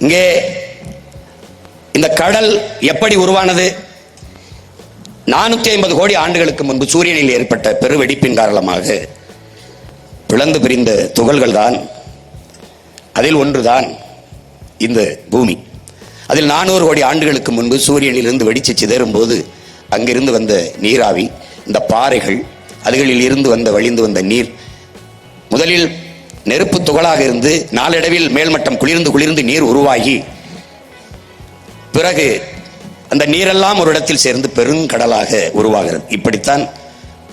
இங்கே இந்த கடல் எப்படி உருவானது? நானூத்தி ஐம்பது கோடி ஆண்டுகளுக்கு முன்பு சூரியனில் ஏற்பட்ட பெருவெடிப்பின் காரணமாக பிளந்து பிரிந்த துகள்கள் தான் அதில் ஒன்றுதான் இந்த பூமி. அதில் நானூறு கோடி ஆண்டுகளுக்கு முன்பு சூரியனிலிருந்து வெடிச்சு சிதறும் போது அங்கிருந்து வந்த நீராவி இந்த பாறைகள் அதுகளில் இருந்து வந்த வழிந்து வந்த நீர் முதலில் நெருப்பு துகளாக இருந்து நாளடைவில் மேல்மட்டம் குளிர்ந்து குளிர்ந்து நீர் உருவாகி பிறகு அந்த நீரெல்லாம் ஒரு இடத்தில் சேர்ந்து பெருங்கடலாக உருவாகிறது. இப்படித்தான்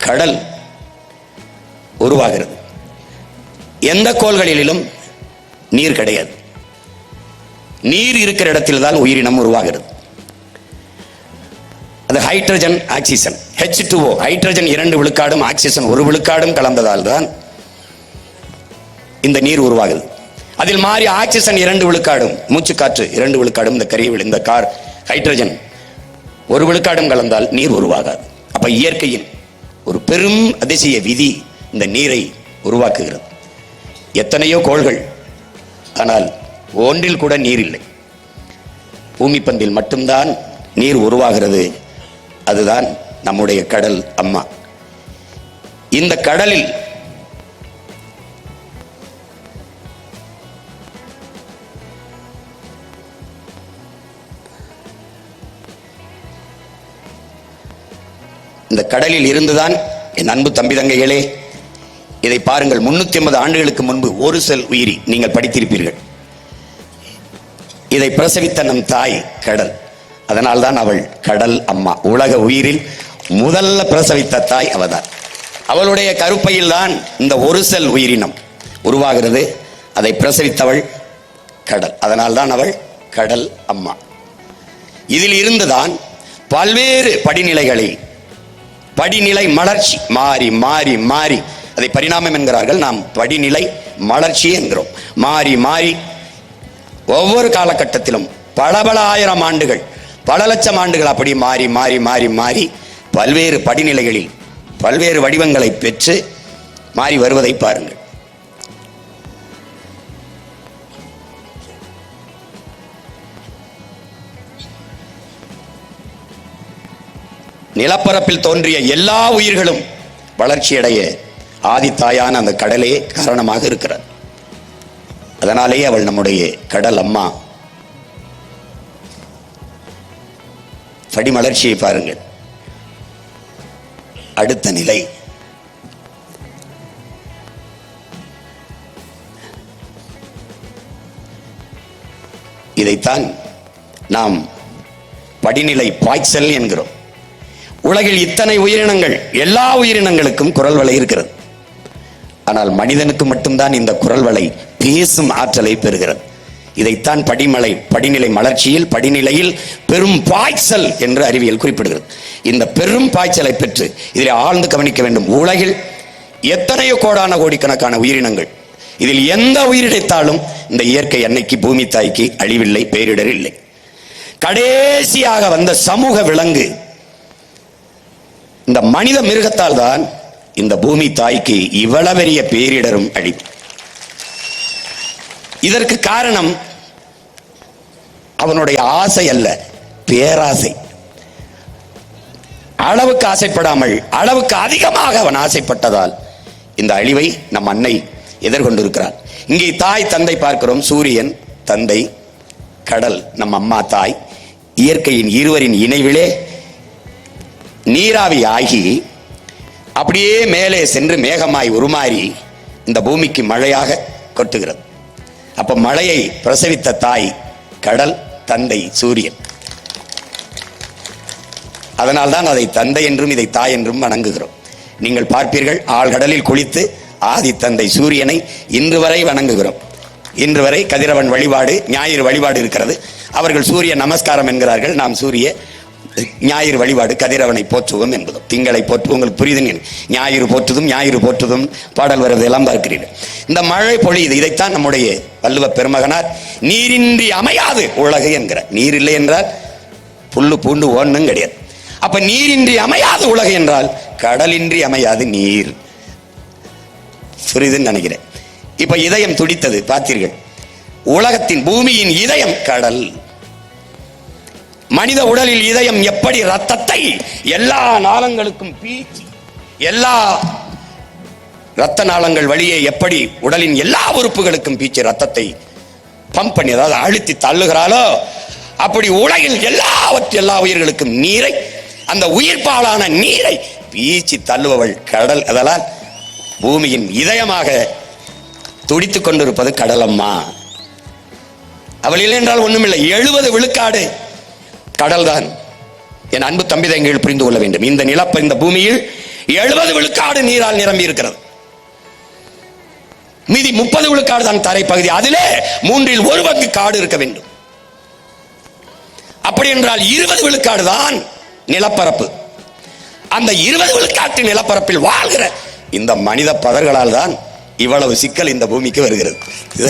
கடல் உருவாகிறது. எந்த கோள்களிலும் நீர் கிடையாது. நீர் இருக்கிற இடத்தில் தான் உயிரினம் உருவாகிறது. அது hydrogen oxygen H two O hydrogen இரண்டு விழுக்காடும் ஆக்சிஜன் ஒரு விழுக்காடும் கலந்ததால் தான் இந்த நீர் உருவாகுது. அதில் மாறி ஆக்சிஜன் இரண்டு விழுக்காடும் மூச்சுக்காற்று இரண்டு விழுக்காடும் இந்த கரிய இந்த கார் ஹைட்ரஜன் ஒரு விழுக்காடும் கலந்தால் நீர் உருவாகாது. அப்ப இயற்கையின் ஒரு பெரும் அதிசய விதி இந்த நீரை உருவாக்குகிறது. எத்தனையோ கோள்கள் ஆனால் ஒன்றில் கூட நீர் இல்லை. பூமி பந்தில் மட்டும்தான் நீர் உருவாகிறது. அதுதான் நம்முடைய கடல் அம்மா. இந்த கடலில் இந்த கடலில் இருந்துதான் என் அன்பு தம்பி தங்கைகளே இதை பாருங்கள் முன்னூத்தி ஐம்பது ஆண்டுகளுக்கு முன்பு ஒரு செல் உயிரி நீங்கள் படித்திருப்பீர்கள். இதை பிரசவித்த நம் தாய் கடல். அதனால்தான் அவள் கடல் அம்மா. உலக உயிரில் முதல்ல பிரசவித்த தாய் அவதான். அவளுடைய கருப்பையில் தான் இந்த ஒரு செல் உயிரினம் உருவாகிறது. அதை பிரசவித்தவள் கடல். அதனால்தான் அவள் கடல் அம்மா. இதில் இருந்துதான் பல்வேறு படிநிலைகளில் படிநிலை மலர்ச்சி. மாறி மாறி மாறி. அதை பரிணாமம் என்கிறார்கள். நாம் படிநிலை மலர்ச்சி என்கிறோம். மாறி மாறி. ஒவ்வொரு காலகட்டத்திலும் பல பல ஆயிரம் ஆண்டுகள் பல லட்சம் ஆண்டுகள் அப்படி மாறி மாறி மாறி மாறி பல்வேறு படிநிலைகளில் பல்வேறு வடிவங்களை பெற்று மாறி வருவதை பாருங்கள். நிலப்பரப்பில் தோன்றிய எல்லா உயிர்களும் வளர்ச்சியடைய ஆதித்தாயான அந்த கடலே காரணமாக இருக்கிறார் அதனாலேயே அவள் நம்முடைய கடல் அம்மா. படிமலர்ச்சியை பாருங்கள். அடுத்த நிலை. இதைத்தான் நாம் படிநிலை பாய்ச்சல் என்கிறோம். உலகில் இத்தனை உயிரினங்கள் எல்லா உயிரினங்களுக்கும் குரல் வலை இருக்கிறது. ஆனால் மனிதனுக்கு மட்டும்தான் இந்த குரல் வலை பேசும் ஆற்றலை பெறுகிறது. இதைத்தான் படிமலை படிநிலை மலர்ச்சியில் படிநிலையில் பெரும் பாய்ச்சல் என்று அறிவியல் குறிப்பிடுகிறது. இந்த பெரும் பாய்ச்சலை பெற்று இதில் ஆழ்ந்து கவனிக்க வேண்டும். உலகில் எத்தனையோ கோடான கோடிக்கணக்கான உயிரினங்கள். இதில் எந்த உயிரிழைத்தாலும் இந்த இயற்கை அன்னைக்கு பூமி தாய்க்கு அழிவில்லை பேரிடர் இல்லை. கடைசியாக வந்த சமூக விலங்கு இந்த மனித மிருகத்தால் தான் இந்த பூமி தாய்க்கு இவ்வளவு பெரிய பேரிடரும் அழிவு இதற்கு காரணம் அவனுடைய ஆசை அல்ல பேராசை. அளவுக்கு ஆசைப்படாமல் அளவுக்கு அதிகமாக அவன் ஆசைப்பட்டதால் இந்த அழிவை நம் அன்னை எதிர்கொண்டிருக்கிறார் இங்கே தாய் தந்தை பார்க்கிறோம் சூரியன் தந்தை கடல் நம் அம்மா தாய் இயற்கையின் இருவரின் இணைவிலே நீராவி ஆகி அப்படியே மேலே சென்று மேகமாய் உருமாறி இந்த பூமிக்கு மழையாக கொட்டுகிறது. அப்ப மழையை பிரசவித்த தாய் கடல் தந்தை சூரியன். அதனால்தான் அதை தந்தை என்றும் இதை தாய் என்றும் வணங்குகிறோம். நீங்கள் பார்ப்பீர்கள் ஆழ்கடலில் குளித்து ஆதி தந்தை சூரியனை இன்று வரை வணங்குகிறோம். இன்று வரை கதிரவன் வழிபாடு ஞாயிறு வழிபாடு இருக்கிறது. அவர்கள் சூரிய நமஸ்காரம் என்கிறார்கள் நாம் சூரிய ஞாயிறு வழிபாடு கதிரவனை போற்றுவோம் என்பதும் திங்களை போற்று உங்களுக்கு புரியுதுங்க ஞாயிறு போற்றுதும் ஞாயிறு போற்றுதும் பாடல் வருவது எல்லாம் பார்க்கிறீர்கள். இந்த மழை பொழியுது இதைத்தான் நம்முடைய வள்ளுவ பெருமகனார் நீரின்றி அமையாது உலகு என்கிறார் நீர் இல்லை என்றால் புல்லு பூண்டு ஓன்னும் கிடையாது. அப்ப நீரின்றி அமையாது உலகு என்றால் கடலின்றி அமையாது நீர். புரியுதுன்னு நினைக்கிறேன். இப்ப இதயம் துடித்தது பார்த்தீர்கள். உலகத்தின் பூமியின் இதயம் கடல். மனித உடலில் இதயம் எப்படி ரத்தத்தை எல்லா நாளங்களுக்கும் பீச்சி எல்லா ரத்த நாளங்கள் வழியே எப்படி உடலின் எல்லா உறுப்புகளுக்கும் பீச்சி ரத்தத்தை பம்ப் பண்ணி அதாவது அழுத்தி தள்ளுகிறாளோ அப்படி உலகில் எல்லாவற்று எல்லா உயிர்களுக்கும் நீரை அந்த உயிர்ப்பாலான நீரை பீச்சி தள்ளுபவள் கடல். அதனால் பூமியின் இதயமாக துடித்துக் கொண்டிருப்பது கடலம்மா. அவள் இல்லை என்றால் ஒன்றுமில்லை எழுபது விழுக்காடு கடல்தான். என் அன்பு தம்பி புரிந்து கொள்ள வேண்டும். இந்த நிலப்ப இந்த பூமியில் எழுபது விழுக்காடு நீரால் நிரம்பி இருக்கிறது மீதி முப்பது விழுக்காடு தான் தரைப்பகுதி. அதிலே மூன்றில் ஒரு பங்கு காடு இருக்க வேண்டும். அப்படி என்றால் இருபது விழுக்காடு தான் நிலப்பரப்பு. அந்த இருபது விழுக்காட்டு நிலப்பரப்பில் வாழ்கிற இந்த மனித பதர்களால் தான் இவ்வளவு சிக்கல் இந்த பூமிக்கு வருகிறது. இது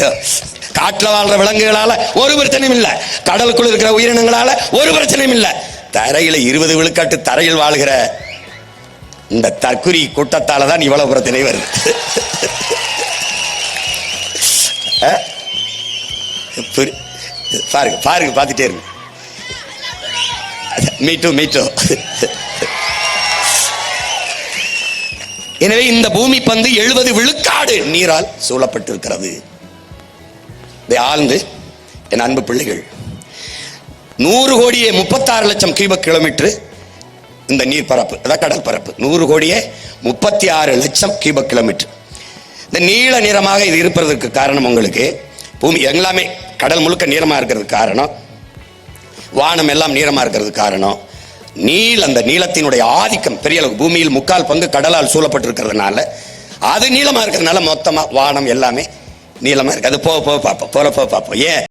வாழ்ற விலங்குகளால ஒரு பிரச்சனையும் இல்லை. கடலுக்குள் இருக்கிற உயிரினங்களால ஒரு பிரச்சனையும் இல்லை. தரையில் இருபது விழுக்காட்டு தரையில் வாழ்கிற இந்த தற்குறி கூட்டத்தால தான் இவ்வளவு பிரச்சனை வருது. பாருங்க பாருங்க பார்த்துட்டே இருங்க. மீட்டும் மீட்டும். எனவே இந்த பூமி பந்து எழுபது விழுக்காடு நீரால் சூழப்பட்டிருக்கிறது. இதை ஆழ்ந்து என் அன்பு பிள்ளைகள் நூறு கோடியே முப்பத்தாறு லட்சம் கியூபக் கிலோமீட்டர் இந்த நீர் பரப்பு அதான் கடல் பரப்பு. நூறு கோடியே முப்பத்தி ஆறு லட்சம் கியூபக் கிலோமீட்டர் இந்த நீல நிறமாக இது இருப்பதற்கு காரணம் உங்களுக்கு. பூமி எல்லாமே கடல் முழுக்க நீரமாக இருக்கிறதுக்கு காரணம். வானம் எல்லாம் நீரமாக இருக்கிறதுக்கு காரணம். நீல் அந்த நீளத்தினுடைய ஆதிக்கம் பெரிய அளவு பூமியில் முக்கால் பங்கு கடலால் சூழப்பட்டிருக்கிறதுனால அது நீளமாக இருக்கிறதுனால மொத்தமாக வானம் எல்லாமே நீளமாக இருக்குது அது போக போக பார்ப்போம் போல போக பார்ப்போம் ஏன்?